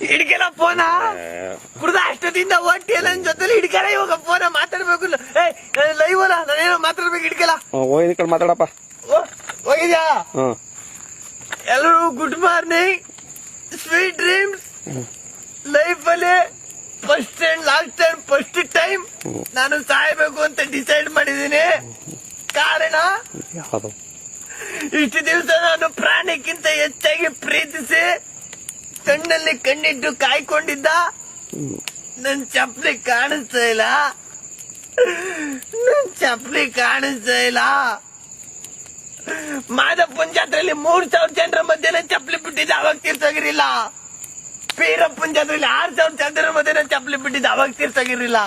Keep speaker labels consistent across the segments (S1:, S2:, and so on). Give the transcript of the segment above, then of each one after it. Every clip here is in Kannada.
S1: ಹಿಡ್ಕೆಲ್ಲ ಫೋನ? ಕುಡ್ದ ಅಷ್ಟದಿಂದ ಹೊಟ್ಟಿ ನನ್ ಜೊತೆಲಿ ಹಿಡ್ಕಲ್ಲ ಇವಾಗ ಫೋನ ಮಾತಾಡ್ಬೇಕು ಏ ಲೈವ್ ಅಲ್ಲ ನಾನೇನೋ ಮಾತಾಡ್ಬೇಕು ಹಿಡ್ಕಲ್ಲ.
S2: ಹೋಗಿ ಕಡೆ ಮಾತಾಡಪ್ಪ.
S1: ಹೋಗಿದ್ಯಾ? ಎಲ್ಲರೂ good morning sweet dreams life ಅಲ್ಲಿ first and last time first time ನಾನು ಸಾಯ್ಬೇಕು ಅಂತ ಡಿಸೈಡ್ ಮಾಡಿದೀನಿ ಕಾರಣ? ಇಷ್ಟು ದಿವಸ ನಾನು ಪ್ರಾಣಿಕ್ಕಿಂತ ಹೆಚ್ಚಾಗಿ ಪ್ರೀತಿಸಿ ಕಣ್ಣಲ್ಲಿ ಕಣ್ಣಿಟ್ಟು ಕಾಯ್ಕೊಂಡಿದ್ದ? ನನ್ ಚಪ್ಪಲಿ ಕಾಣಿಸ್ತಾ ಇಲ್ಲ. ನನ್ ಚಪ್ಪಲಿ ಕಾಣಿಸ್ತಾ ಇಲ್ಲ. ಮಾದಪ್ಪನ್ ಜಾತ್ರೆಯಲ್ಲಿ ಮೂರ್ ಸಾವಿರ ಜನರ ಮಧ್ಯೆ ನನ್ ಚಪ್ಪಲಿ ಬಿಟ್ಟಿದ್ದ, ಅವಾಗ ತೀರ್ಸೋಗಿರಿಲ್ಲ ಪೀರಪ್ಪನ್ ಜಾತ್ರೆಯಲ್ಲಿ ಆರ್ ಸಾವಿರ ಜನರ ಮಧ್ಯೆ ನನ್ ಚಪ್ಪಲಿ ಬಿಟ್ಟಿದ್ದ, ಅವಾಗ ತೀರ್ಸಾಗಿರ್ಲಿಲ್ಲ.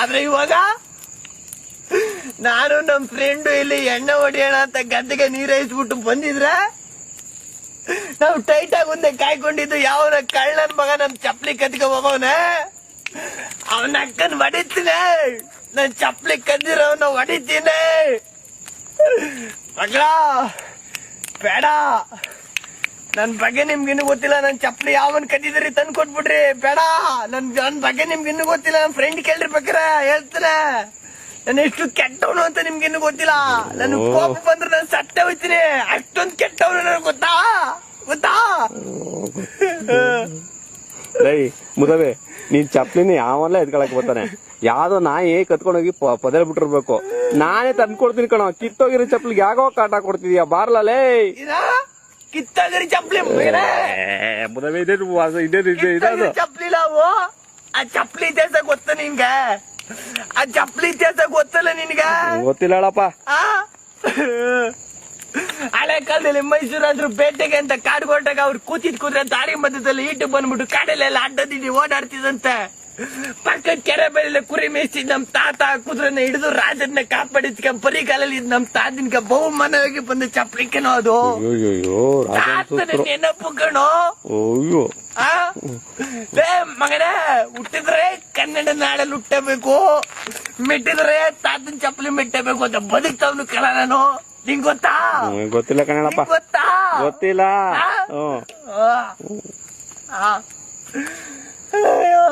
S1: ಆದ್ರೆ ಇವಾಗ ನಾನು ನಮ್ ಫ್ರೆಂಡ್ ಇಲ್ಲಿ ಎಣ್ಣೆ ಹೊಡಿಯೋಣ ಅಂತ ಗದ್ದೆಗೆ ನೀರೈಸ್ಬಿಟ್ಟು ಬಂದಿದ್ರೆ ನಾವು ಟೈಟ್ ಆಗಿ ಮುಂದೆ ಕಾಯ್ಕೊಂಡಿದ್ದು ಯಾವನ ಕಳ್ಳನ್ ಮಗ ನನ್ ಚಪ್ಪಲಿ ಕದ್ಕ ಹೋಗವನೆ ಅವನ ಅಕ್ಕನ್ ಹೊಡಿತೀನಿ. ನನ್ ಚಪ್ಲಿ ಕದ್ದಿರೋನ ಹೊಡಿತೀನಿ. ಮಗಳ ಬೇಡ. ನನ್ ಬಗ್ಗೆ ನಿಮ್ಗಿನ್ನು ಗೊತ್ತಿಲ್ಲ, ನನ್ ಚಪ್ಪಲಿ ಯಾವನ್ ಕದ್ದಿದ್ರಿ ತಂದು ಕೊಟ್ಬಿಡ್ರಿ ಬೇಡ. ನನ್ ನನ್ ಬಗ್ಗೆ ನಿಮ್ಗಿನ್ನು ಗೊತ್ತಿಲ್ಲ. ನನ್ ಫ್ರೆಂಡ್ ಕೇಳಿರ್ಬೇಕ್ರೆ ಹೇಳ್ತಾನೆ. ನಾನು ಎಷ್ಟು ಕೆಟ್ಟವನು ಅಂತ ನಿಮ್ಗೇನು ಗೊತ್ತಿಲ್ಲ ನಾನು. ಕೋಪ ಬಂದ್ರೆ ನಾನು ಸಟ್ಟೆ ಹೋಯ್ತೀನಿ ಅಷ್ಟೊಂದು ಕೆಟ್ಟವನು ನನಗೆ ಗೊತ್ತಾ ಗೊತ್ತಾ
S2: ಲೈ ಮುದವೆ ನೀನ್ ಚಪ್ಲಿನ ಯಾವಲ್ಲ ಎದ್ಕೊಳಕ್ ಬರ್ತಾನೆ ಯಾವ್ದೋ ನಾಯಿ ಕತ್ಕೊಂಡೋಗಿ ಪ- ಪೊದೆಲ್ ಬಿಟ್ಟಿರ್ಬೇಕು ನಾನೇ ತಂದ್ಕೊಡ್ತೀನಿ ಕಣ ಕಿತ್ತೋಗಿರೋ ಚಪ್ಲಿಗೆ ಯಾಕೋ ಕಾಟ ಕೊಡ್ತಿದ್ಯಾ ಬಾರ್ಲ ಲೇ
S1: ಇದ ಕಿತ್ತಾಗರಿ ಚಪ್ಲಿ
S2: ಮುದವೆ ಇದೇನು ಇದೇನು ಇದೆ ಇದಾದು
S1: ಕಿತ್ತಾಗರಿ ಚಪ್ಲಿ ನಾವು ಆ ಚಪ್ಲಿ ಇದೆ ಗೊತ್ತ ನಿನ್ಗೆ ಆ ಚಪ್ಪಲಿ ಇತಿಹಾಸ ಗೊತ್ತಲ್ಲ ನಿನ್ಗೆ.
S2: ಗೊತ್ತಿಲ್ಲ ಹೇಳಪ್ಪ?
S1: ಹಳೆ ಕಾಲದಲ್ಲಿ ಮೈಸೂರಾದ್ರು ಬೇಟೆಗೆ ಅಂತ ಕಾಡ್ಕೊಂಡಾಗ ಅವ್ರು ಕೂತಿದ್ ಕೂತ್ರೆ ದಾರಿ ಮಧ್ಯದಲ್ಲಿ ಈಟು ಬಂದ್ಬಿಟ್ಟು ಕಾಡಲ್ಲೆಲ್ಲ ಅಡ್ಡದಿಂದ ಓಡಾಡ್ತಿದಂತೆ ಪಕ್ಕದ ಕೆರೆ ಬೆಳೆಲ್ಲ ಕುರಿ ಮೇಯಿಸಿ ನಮ್ ತಾತ ಕುದುರೆನ ಹಿಡಿದು ರಾಜನ್ನ ಕಾಪಾಡಿದ್ಕ ಪರಿ ಕಾಲಲ್ಲಿ ಇದ್ ನಮ್ ತಾತನ್ಕ ಬಹುಮಾನವಾಗಿ ಬಂದ ಚಪ್ಲಿಕೆನೋ ಅದು.
S2: ಅಯ್ಯೋ ರಾಜನ್
S1: ತಾತನ ನೆನಪು ಕಣೋ ಆ? ಲೇ ಮಗನೇ ಹುಟ್ಟಿದ್ರೆ ಕನ್ನಡ ನಾಡಲ್ಲಿ ಹುಟ್ಟಬೇಕು. ಮೆಟ್ಟಿದ್ರೆ ತಾತನ ಚಪ್ಪಲಿ ಮೆಟ್ಟಬೇಕು ಅಂತ ಬದುಕ್ತವ್ನು ಕಲ ನಾನು. ನಿಂಗ್ ಗೊತ್ತಾ?
S2: ಗೊತ್ತಿಲ್ಲ ಕಣಪ್ಪ
S1: ನಿಂಗ್ ಗೊತ್ತಾ?
S2: ಗೊತ್ತಿಲ್ಲ? ಹ್ಮ್.
S1: ಆ. ಆ. ಅಯ್ಯೋ.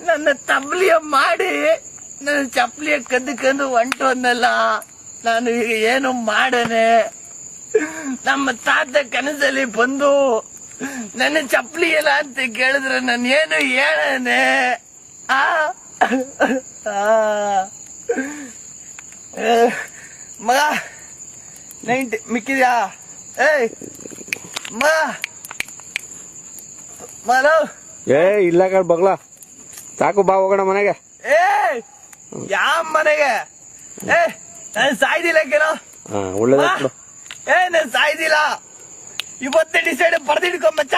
S1: ನನ್ನ ತಬ್ಲಿಯ ಮಾಡಿ ನನ್ನ ಚಪ್ಪಲಿಯ ಕದ್ದು ಕದ್ದು ಹೊಂಟು ಅನ್ನಲ್ಲ. ನಾನು ಈಗ ಏನು ಮಾಡನೆ? ನಮ್ಮ ತಾತ ಕನಸಲ್ಲಿ ಬಂದು ನನ್ನ ಚಪ್ಪಲಿ ಇಲ್ಲ ಅಂತ ಕೇಳಿದ್ರೆ ನಾನು ಏನು ಹೇಳನೆ? ಆ? ಆ. ಏ, ಮಗ ನೈಂಟಿ ಮಿಕ್ಕಿದ್ಯಾ? ಏಯ್ ಮಗ ಮಲೋ.
S2: ಏ ಇಲ್ಲ ಕಣ್ ಬಗ್ಲ. ಸಾಕು ಬಾ ಹೋಗೋಣ ಮನೆಗೆ.
S1: ಏ ಯಾವ ಮನೆಗೆ? ಏ ನಾನು ಸಾಯ್ದಿಲ್ಲ ಕೇಳೋ
S2: ಹಾ
S1: ಏ ನಾನು ಸಾಯ್ದಿಲ್ಲ. ಇವತ್ತೇ ಡಿಸೈಡ್ ಬರ್ದಿಡ್ಕೊ ಮಚ್ಚ.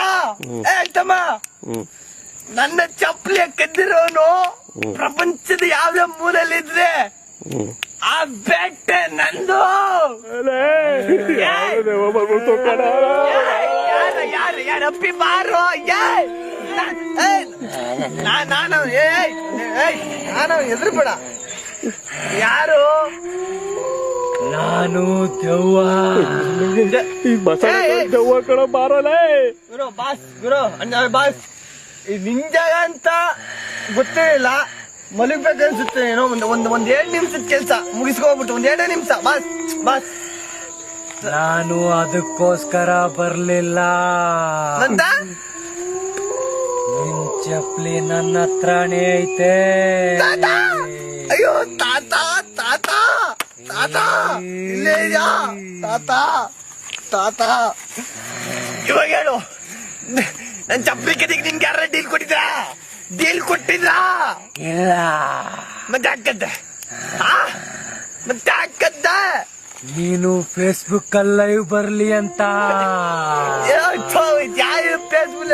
S1: ಏ ನನ್ನ ಚಪ್ಪಲಿ ಕದ್ದಿರೋನು ಪ್ರಪಂಚದ ಯಾವ್ದೇ ಮೂಲಲ್ಲಿ
S2: ಇದ್ರೆ
S1: ಆ ಬೆಟ್ಟ ನಂದು. ಅಪ್ಪಿ ಬಾರೋ ಏಯ್! ನಾ- ನಾನು ಏಯ್! ಏಯ್! ನಾನು ಎದುರು ಬೇಡ. ಯಾರು? ನಾನು ದೆವ್ವ.
S2: ದೆವ್ವ ಕಣ ಬಾರಲೇ
S1: ಗುರು ಬಾಸ್ ಗುರು ಅಣ್ಣ ಬಾಸ್. ಈ ನಿಂಜಾಗ ಅಂತ ಗೊತ್ತೇ ಇಲ್ಲ. ಮಲಗ್ಬೇಕು ಅನ್ಸುತ್ತೆ ಏನೋ ಒಂದ್ ಒಂದ್ ಒಂದ್ ಎರಡ್ ನಿಮಿಷದ ಕೆಲ್ಸ. ಮುಗಿಸ್ಕೋಬಿಟ್ಟು ಒಂದ್ ಎರಡೇ ನಿಮಿಷ. Boss boss.
S3: ನಾನು ಅದಕ್ಕೋಸ್ಕರ ಬರ್ಲಿಲ್ಲ. ನಿನ್ ಚಪ್ಲಿ ನನ್ನ ಹತ್ರನೇ ಐತೆ.
S1: ಅಯ್ಯೋ ತಾತ ತಾತ ತಾತ ಇಲ್ಲೇ ತಾತ ತಾತ. ಇವಾಗ ಹೇಳು. ನನ್ ಚಪ್ಲಿ ಕದಿಗೆ ನಿನ್ಗೆ ಯಾರ ಡೀಲ್ ಕೊಟ್ಟಿದ್ರಾ? ಡೀಲ್ ಕೊಟ್ಟಿದ್ರಾ?
S3: ಇಲ್ಲ.
S1: ಮತ್ತೆ ಹಾಕದ್ದೆ? ಮತ್ತೆ ಹಾಕದ್ದೆ
S3: ನೀನು ಫೇಸ್ಬುಕ್ ಅಲ್ಲಿ ಲೈವ್ ಬರ್ಲಿ ಅಂತ.
S1: ಯಾರು ಫೇಸ್ಬುಕ್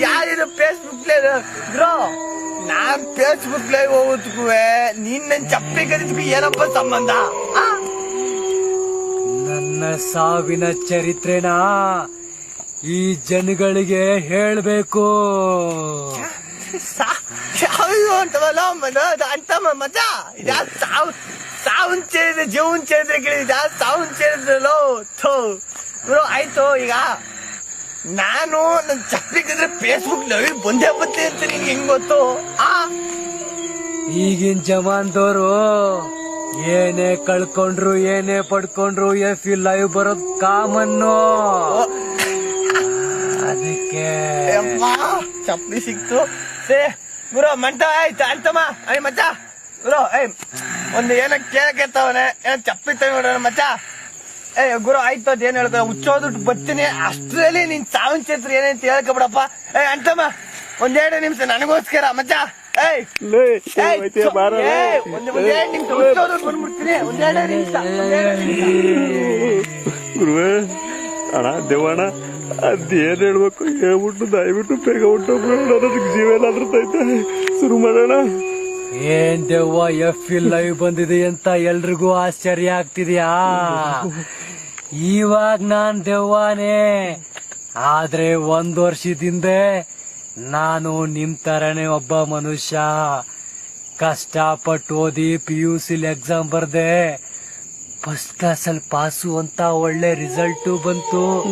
S1: ಯಾರು ಫೇಸ್ಬುಕ್ ನಾನ್ ಫೇಸ್ಬುಕ್ ಲೈವ್ ಹೋಗೋದಕ್ಕೂ ನೀನ್ ನನ್ ಚಪ್ಪಲಿ ಕದಿದ್ಕು ಏನಪ್ಪ ಸಂಬಂಧ?
S3: ನನ್ನ ಸಾವಿನ ಚರಿತ್ರೆನಾ ಈ ಜನಗಳಿಗೆ ಹೇಳ್ಬೇಕು.
S1: ಸಾ- ಸಾವು ಅಂತವಲ್ಲ ಮನ ಅಂತಮ್ಮ ಮಜ ಇದಾ ಸಾವು ಸಾವನ್ ಸೇರಿದ್ರೆ ಜೀವನ್ ಸೇರಿದ್ರೆ ಕೇಳಿದ ಸಾವನ್ ಸೇರಿದ್ರಲ್ಲೋ ಥೋ ಬ್ರೋ ಆಯ್ತು ಈಗ ನಾನು ನನ್ನ ಚಪ್ಪಿಗಿದ್ರೆ ಫೇಸ್ಬುಕ್ ಲವ್ ಬಂದೇ ಬಂದೆ ಅಂತ ನಿಂಗೆ ಹೆಂಗ್ ಗೊತ್ತು ಆ
S3: ಈಗಿನ ಜಮಾನ್ದವರು ಏನೇ ಕಳ್ಕೊಂಡ್ರು ಏನೇ ಪಡ್ಕೊಂಡ್ರು ಎಫ್ ಲೈವ್ ಬರೋದ್ ಕಾಮನ್ನು. ಅದಕ್ಕೆ
S1: ಚಪ್ಪಲಿ ಸಿಕ್ತು. ಸೇ ಗುರು ಮಂಟ ಆಯ್ತು ಅಂತಮ್ಮ. ಐ ಮಚ್ಚ. ಗುರು ಐ ಒಂದು ಏನೋ ಕೇಳಕ್ಕೆತ್ತವನೆ ಏನೋ ಚಪ್ಪಿತ್ತ ನೋಡೋಣ ಮಚ್ಚ. ಏ ಗುರು ಆಯ್ತು ಅದ್ ಏನ್ ಹೇಳ್ತಾರೆ ಹುಚ್ಚೋದ್ಬಿಟ್ಟು ಬರ್ತೀನಿ. ಅಷ್ಟರಲ್ಲಿ ನಿನ್ ಸಾವಿನ ಚೇತ್ರ ಹೇಳ್ಕ ಬಿಡಪ್ಪ. ಏ ಅಂತಮ್ಮ ಒಂದೆರಡು ನಿಮಿಷ ನನಗೋಸ್ಕರ ಮಚ್ಚ. ಏಯ್ ನಿಮಿಷ ಹುಚ್ಚೋದ್ಬಿಟ್ಟು ಬಂದ್ಬಿಡ್ತೀನಿ. ಒಂದೆರಡು ನಿಮಿಷ.
S2: ಗುರುವೇ ಅಣ್ಣ ದೇವಣ್ಣ ಅದೇನ್ ಹೇಳ್ಬೇಕು? ಹೇಳ್ಬಿಟ್ಟು ದಯವಿಟ್ಟು ಬೇಗ ಹೊಟ್ಟೋಗ್ಬಿಡೋಣ ಅದಕ್ಕೆ ಜೀವ ಏನಾದ್ರೂ ತೈತೆ ಶುರು ಮಾಡೋಣ?
S3: ಏನ್ ದೆವ್ವ ಎಫ್ ಲೈವ್ ಬಂದಿದೆ ಅಂತ ಎಲ್ರಿಗೂ ಆಶ್ಚರ್ಯ ಆಗ್ತಿದ್ಯಾ? ಇವಾಗ ನಾನ್ ದೆವ್ವಾನೇ. ಆದ್ರೆ ಒಂದ್ ವರ್ಷದಿಂದ ನಾನು ನಿಮ್ ತರನೇ ಒಬ್ಬ ಮನುಷ್ಯ. ಕಷ್ಟಪಟ್ಟು ಓದಿ ಪಿ ಯು ಸಿಲ್ ಎಕ್ಸಾಮ್ ಬರ್ದೆ ಫಸ್ಟ್ ಕ್ಲಾಸಲ್ಲಿ ಪಾಸು ಅಂತ ಒಳ್ಳೆ ರಿಸಲ್ಟು ಬಂತು.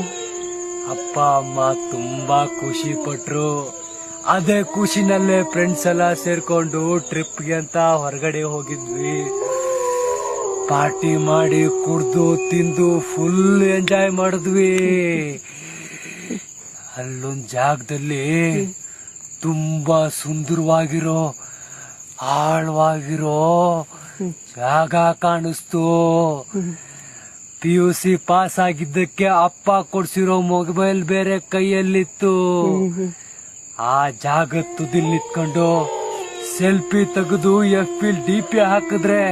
S3: ಅಪ್ಪ, ಅಮ್ಮ ತುಂಬಾ ಖುಷಿ ಪಟ್ರು. ಅದೇ ಖುಷಿನಲ್ಲೇ ಫ್ರೆಂಡ್ಸ್ ಎಲ್ಲ ಸೇರ್ಕೊಂಡು ಟ್ರಿಪ್ಗೆ ಅಂತ ಹೊರಗಡೆ ಹೋಗಿದ್ವಿ. ಪಾರ್ಟಿ ಮಾಡಿ ಕುಡ್ದು, ತಿಂದು ಫುಲ್ ಎಂಜಾಯ್ ಮಾಡಿದ್ವಿ. ಅಲ್ಲೊಂದ್ ಜಾಗದಲ್ಲಿ ತುಂಬಾ ಸುಂದರವಾಗಿರೋ, ಆಳವಾಗಿರೋ ಜಾಗ ಕಾಣಿಸ್ತು. ಪಿ ಯು ಸಿ ಪಾಸ್ ಆಗಿದ್ದಕ್ಕೆ ಅಪ್ಪ ಕೊಡ್ಸಿರೋ ಮೊಬೈಲ್ ಬೇರೆ ಕೈಯಲ್ಲಿತ್ತು. ಆ ಜಾಗ ತುದಿಲ್ ನಿತ್ಕೊಂಡು ಸೆಲ್ಫಿ ತೆಗೆದು ಎಫ್ ಪಿ ಡಿ ಪಿ ಹಾಕಿದ್ರೆ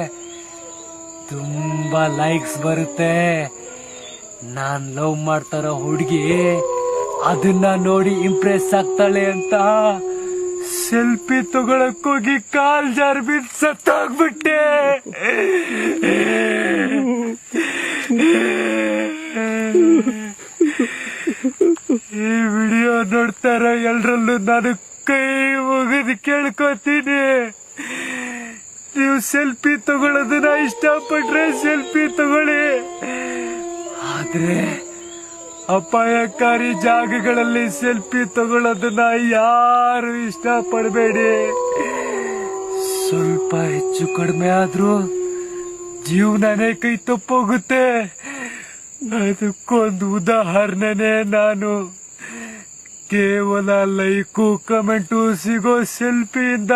S3: ತುಂಬಾ ಲೈಕ್ಸ್ ಬರುತ್ತೆ. ನಾನ್ ಲವ್ ಮಾಡ್ತಾರೋ ಹುಡುಗಿ ಅದನ್ನ ನೋಡಿ ಇಂಪ್ರೆಸ್ ಆಗ್ತಾಳೆ ಅಂತ ಸೆಲ್ಫಿ ತಗೊಳಕ್ಕೋಗಿ ಕಾಲ್ ಜಾರ್ ಬಿಟ್ಟು ಸತ್ತೋಗ್ಬಿಟ್ಟೆ ಈ ವಿಡಿಯೋ ನೋಡ್ತಾರ ಎಲ್ರಲ್ಲೂ ನಾನು ಕೈ ಮುಗಿದು ಕೇಳ್ಕೊತೀನಿ. ನೀವು ಸೆಲ್ಫಿ ತಗೊಳ್ಳೋದನ್ನ ಇಷ್ಟಪಟ್ರೆ ಸೆಲ್ಫಿ ತಗೊಳ್ಳಿ. ಆದ್ರೆ ಅಪಾಯಕಾರಿ ಜಾಗಗಳಲ್ಲಿ ಸೆಲ್ಫಿ ತಗೊಳ್ಳೋದನ್ನ ಯಾರು ಇಷ್ಟಪಡಬೇಡಿ. ಸ್ವಲ್ಪ ಹೆಚ್ಚು ಕಡಿಮೆ ಆದ್ರೂ ಜೀವನನೇ ಕೈ ತಪ್ಪೋಗುತ್ತೆ. ಅದಕ್ಕೊಂದು ಉದಾಹರಣೆನೇ ನಾನು. ಕೇವಲ ಲೈಕು, ಕಮೆಂಟು, ಸಿಗೋ ಸೆಲ್ಫಿಯಿಂದ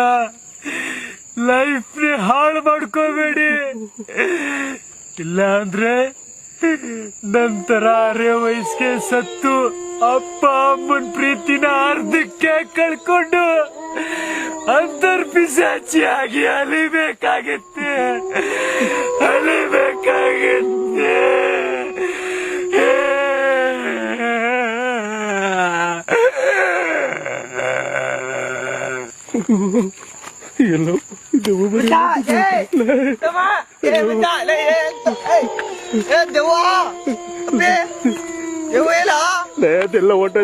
S3: ಲೈಫ್ ಹಾಳು ಮಾಡ್ಕೋಬೇಡಿ. ಇಲ್ಲ ಅಂದ್ರೆ ನಂತರ ಅರೆ ವಯಸ್ಸಿಗೆ ಸತ್ತು ಅಪ್ಪ ಅಮ್ಮನ ಪ್ರೀತಿನ ಅರ್ಧಕ್ಕೆ ಕಳ್ಕೊಂಡು ಅಂತರ್ ಪಿಶಾಚಿಯಾಗಿ ಅಲಿಬೇಕಾಗಿತ್ತೆ ಅಲಿಬೇಕಾಗತ್ತೆ
S2: ಎಲ್ಲ?
S1: ಲೇ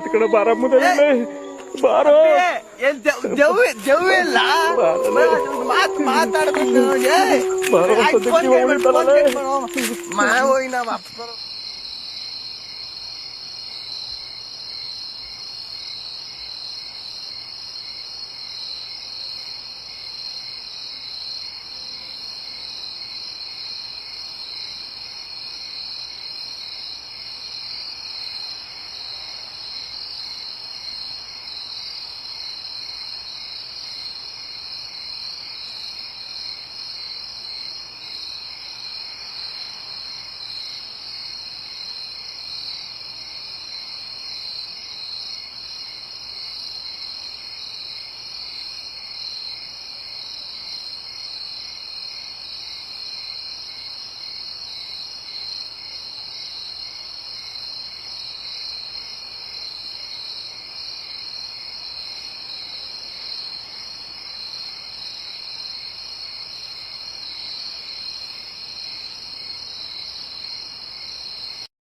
S2: ಕಡೆ ಬಾರ ಮುದಲೇ ಬಾರೋ.
S1: ಏನ್ ಜವ್ ದೆವ್ವ ಇಲ್ಲ? ಮಾತ್ ಮಾತಾಡ್ಬೇಕು. ಹೋಗಿ ನಮ್ಮ ಅಪ್ಪ